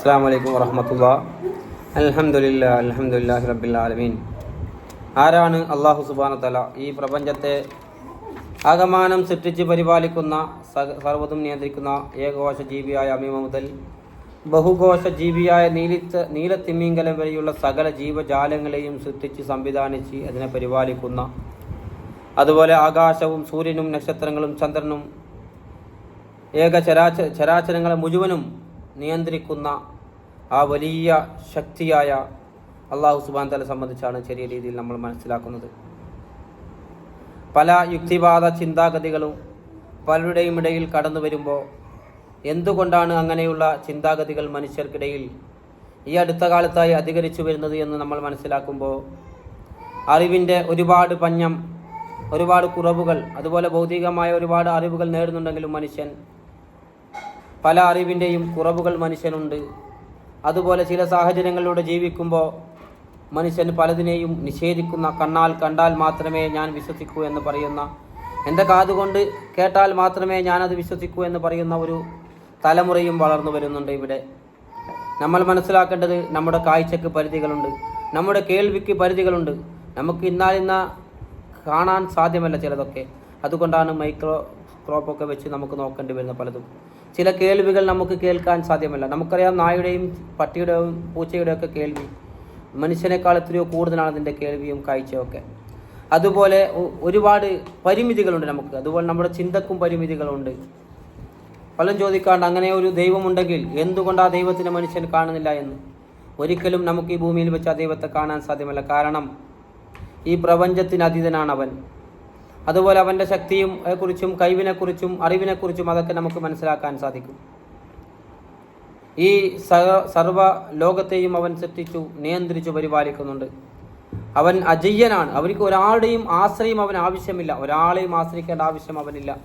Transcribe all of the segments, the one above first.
അസ്സാം വലൈക്കും വറഹമത്തുള്ള. അലഹമുല്ല അലഹമുല്ലാഹി ആലമീൻ. ആരാണ് അള്ളാഹു സുബാന തല ഈ പ്രപഞ്ചത്തെ ആകമാനം സൃഷ്ടിച്ച് പരിപാലിക്കുന്ന സർവതും നിയന്ത്രിക്കുന്ന ഏകകോശ ജീവിയായ അമീമ മുതൽ ബഹുകോശ ജീവിയായ നീലിത്ത നീലത്തിമിംഗലം വരെയുള്ള സകല ജീവജാലങ്ങളെയും സൃഷ്ടിച്ച് സംവിധാനിച്ച് അതിനെ പരിപാലിക്കുന്ന അതുപോലെ ആകാശവും സൂര്യനും നക്ഷത്രങ്ങളും ചന്ദ്രനും ഏക ചരാച ചരാചരങ്ങളെ മുഴുവനും നിയന്ത്രിക്കുന്ന ആ വലിയ ശക്തിയായ അള്ളാഹു സുബാൻ തല സംബന്ധിച്ചാണ് ചെറിയ രീതിയിൽ നമ്മൾ മനസ്സിലാക്കുന്നത്. പല യുക്തിവാദ ചിന്താഗതികളും പലരുടെയും ഇടയിൽ കടന്നു വരുമ്പോൾ എന്തുകൊണ്ടാണ് അങ്ങനെയുള്ള ചിന്താഗതികൾ മനുഷ്യർക്കിടയിൽ ഈ അടുത്ത കാലത്തായി അധികരിച്ചു വരുന്നത് എന്ന് നമ്മൾ മനസ്സിലാക്കുമ്പോൾ അറിവിന്റെ ഒരുപാട് പഞ്ഞം ഒരുപാട് കുറവുകൾ അതുപോലെ ഭൗതികമായ ഒരുപാട് അറിവുകൾ നേടുന്നുണ്ടെങ്കിലും മനുഷ്യൻ പല അറിവിന്റെയും കുറവുകൾ മനുഷ്യനുണ്ട്. അതുപോലെ ചില സാഹചര്യങ്ങളിലൂടെ ജീവിക്കുമ്പോൾ മനുഷ്യൻ പലതിനെയും നിഷേധിക്കുന്ന കണ്ണാൽ കണ്ടാൽ മാത്രമേ ഞാൻ വിശ്വസിക്കൂ എന്ന് പറയുന്ന എന്റെ കാതുകൊണ്ട് കേട്ടാൽ മാത്രമേ ഞാനത് വിശ്വസിക്കൂ എന്ന് പറയുന്ന ഒരു തലമുറയും വളർന്നു വരുന്നുണ്ട് ഇവിടെ. നമ്മൾ മനസ്സിലാക്കേണ്ടത് നമ്മുടെ കാഴ്ചക്ക് പരിധികളുണ്ട്. നമ്മുടെ കേൾവിക്ക് പരിധികളുണ്ട്. നമുക്ക് ഇന്നാലിന്ന കാണാൻ സാധ്യമല്ല ചിലതൊക്കെ. അതുകൊണ്ടാണ് മൈക്രോസ്കോപ്പൊക്കെ വെച്ച് നമുക്ക് നോക്കേണ്ടി വരുന്ന പലതും. ചില കേൾവികൾ നമുക്ക് കേൾക്കാൻ സാധ്യമല്ല. നമുക്കറിയാം നായുടെയും പട്ടിയുടെയും പൂച്ചയുടെയൊക്കെ കേൾവി മനുഷ്യനേക്കാൾ എത്രയോ കൂടുതലാണ് അതിന്റെ കേൾവിയും കാഴ്ചയൊക്കെ അതുപോലെ ഒരുപാട് പരിമിതികളുണ്ട് നമുക്ക്. അതുപോലെ നമ്മുടെ ചിന്തക്കും പരിമിതികളുണ്ട്. പലരും ചോദിക്കാണ്ട് അങ്ങനെ ഒരു ദൈവമുണ്ടെങ്കിൽ എന്തുകൊണ്ട് ആ ദൈവത്തിനെ മനുഷ്യൻ കാണുന്നില്ല എന്ന്? ഒരിക്കലും നമുക്ക് ഈ ഭൂമിയിൽ വെച്ച് ആ ദൈവത്തെ കാണാൻ സാധ്യമല്ല. കാരണം ഈ പ്രപഞ്ചത്തിന് അതീതനാണ് അവൻ. അതുപോലെ അവന്റെ ശക്തിയും കുറിച്ചും കഴിവിനെക്കുറിച്ചും അറിവിനെക്കുറിച്ചും അതൊക്കെ നമുക്ക് മനസ്സിലാക്കാൻ സാധിക്കും. ഈ സർവ ലോകത്തെയും അവൻ സൃഷ്ടിച്ചു നിയന്ത്രിച്ചു പരിപാലിക്കുന്നുണ്ട്. അവൻ അജയ്യനാണ്. അവർക്ക് ഒരാളുടെയും ആശ്രയം അവൻ ആവശ്യമില്ല. ഒരാളെയും ആശ്രയിക്കേണ്ട ആവശ്യം അവനില്ല.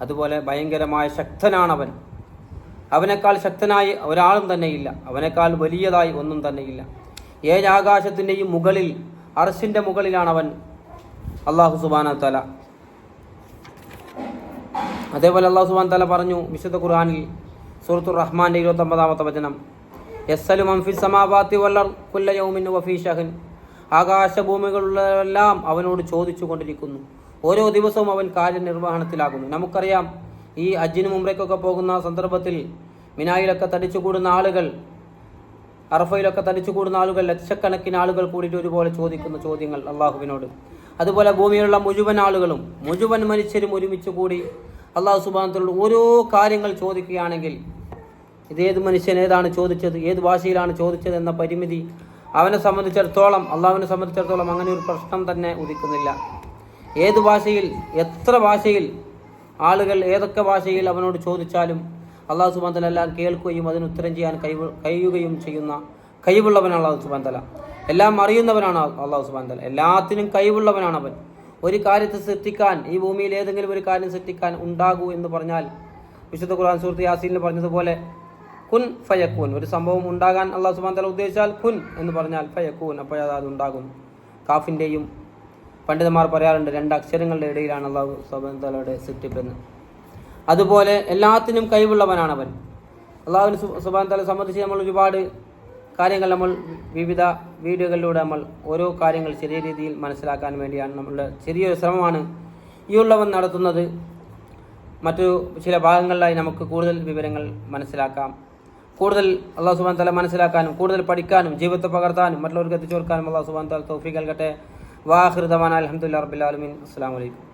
അതുപോലെ ഭയങ്കരമായ ശക്തനാണ് അവൻ അവനേക്കാൾ ശക്തനായി ഒരാളും തന്നെയില്ല. അവനേക്കാൾ വലിയതായി ഒന്നും തന്നെയില്ല. ഏഴാകാശത്തിന്റെയും മുകളിൽ അർശിന്റെ മുകളിലാണ് അവൻ അള്ളാഹു സുബാന തല അതേപോലെ അള്ളാഹു സുബാൻ തല പറഞ്ഞു വിശുദ്ധ ഖുർആാനിൽ സൂറത്തുർ റഹ്മാന്റെ ഇരുപത്തി ഒമ്പതാമത്തെ വചനം. യസ്സലു മംഫി സമാവാത്തി വല്ലർ കുല്ല യൗമിൻ വഫീ ഷഹൻ ആകാശഭൂമികളിലെല്ലാം അവനോട് ചോദിച്ചു കൊണ്ടിരിക്കുന്നു. ഓരോ ദിവസവും അവൻ കാര്യനിർവഹണത്തിലാകുന്നു. നമുക്കറിയാം ഈ അജ്ജിന് ഉമ്രയ്ക്കൊക്കെ പോകുന്ന സന്ദർഭത്തിൽ മിനായിലൊക്കെ തടിച്ചുകൂടുന്ന ആളുകൾ അറഫയിലൊക്കെ തടിച്ചുകൂടുന്ന ആളുകൾ ലക്ഷക്കണക്കിന് ആളുകൾ കൂടിയിട്ട് ഒരുപോലെ ചോദിക്കുന്ന ചോദ്യങ്ങൾ അള്ളാഹുവിനോട്. അതുപോലെ ഭൂമിയിലുള്ള മുഴുവൻ ആളുകളും മുഴുവൻ മനുഷ്യരും ഒരുമിച്ച് കൂടി അള്ളാഹു സുബാനത്തോട് ഓരോ കാര്യങ്ങൾ ചോദിക്കുകയാണെങ്കിൽ ഇതേത് മനുഷ്യൻ ഏതാണ് ചോദിച്ചത് ഏത് ഭാഷയിലാണ് ചോദിച്ചത് എന്ന പരിമിതി അവനെ സംബന്ധിച്ചിടത്തോളം അള്ളാഹുവിനെ സംബന്ധിച്ചിടത്തോളം അങ്ങനെ ഒരു പ്രശ്നം തന്നെ ഉദിക്കുന്നില്ല. ഏത് ഭാഷയിൽ എത്ര ഭാഷയിൽ ആളുകൾ ഏതൊക്കെ ഭാഷയിൽ അവനോട് ചോദിച്ചാലും അള്ളാഹു സുബാൻ തല എല്ലാം കേൾക്കുകയും അതിന് ഉത്തരം ചെയ്യാൻ കഴിവ് കഴിയുകയും ചെയ്യുന്ന കഴിവുള്ളവനാണ് അള്ളാഹു സുബാൻ തല എല്ലാം അറിയുന്നവനാണ് അള്ളാഹു സുബാൻ തല എല്ലാത്തിനും കഴിവുള്ളവനാണ് അവൻ. ഒരു കാര്യത്തെ സൃഷ്ടിക്കാൻ ഈ ഭൂമിയിൽ ഏതെങ്കിലും ഒരു കാര്യം സൃഷ്ടിക്കാൻ ഉണ്ടാകൂ എന്ന് പറഞ്ഞാൽ വിശുദ്ധ ഖുർആൻ സുഹൃത്ത് യാസീനിൽ പറഞ്ഞതുപോലെ കുൻ ഫയക്കൂൻ. ഒരു സംഭവം ഉണ്ടാകാൻ അള്ളാഹു സുബാൻ തല ഉദ്ദേശിച്ചാൽ കുൻ എന്ന് പറഞ്ഞാൽ ഫയക്കൂൻ. അപ്പോൾ അത് ഉണ്ടാകും കാഫിന്റെയും പണ്ഡിതന്മാർ പറയാറുണ്ട് രണ്ട് അക്ഷരങ്ങളുടെ ഇടയിലാണ് അള്ളാഹു സുബാൻ തലയുടെ സൃഷ്ടിപ്പെന്ന്. അതുപോലെ എല്ലാത്തിനും കഴിവുള്ളവനാണ് അവൻ. അള്ളാഹുവിന് സുബാൻ തല സംബന്ധിച്ച് നമ്മൾ ഒരുപാട് കാര്യങ്ങൾ നമ്മൾ വിവിധ വീഡിയോകളിലൂടെ നമ്മൾ ഓരോ കാര്യങ്ങൾ ചെറിയ രീതിയിൽ മനസ്സിലാക്കാൻ വേണ്ടിയാണ് നമ്മളുടെ ചെറിയൊരു ശ്രമമാണ് ഈ ഉള്ളവൻ നടത്തുന്നത്. മറ്റു ചില ഭാഗങ്ങളിലായി നമുക്ക് കൂടുതൽ വിവരങ്ങൾ മനസ്സിലാക്കാം. കൂടുതൽ അള്ളാഹു സുബാൻ തല മനസ്സിലാക്കാനും കൂടുതൽ പഠിക്കാനും ജീവിതത്തെ പകർത്താനും മറ്റുള്ളവർക്ക് എത്തിച്ചു കൊടുക്കാനും അള്ളാഹു സുബാൻ തല തോഫി നൽകട്ടെ. വാഹൃദമാൻ അലഹമുല്ലാ റബിൻ അസ്സാം വലൈക്കും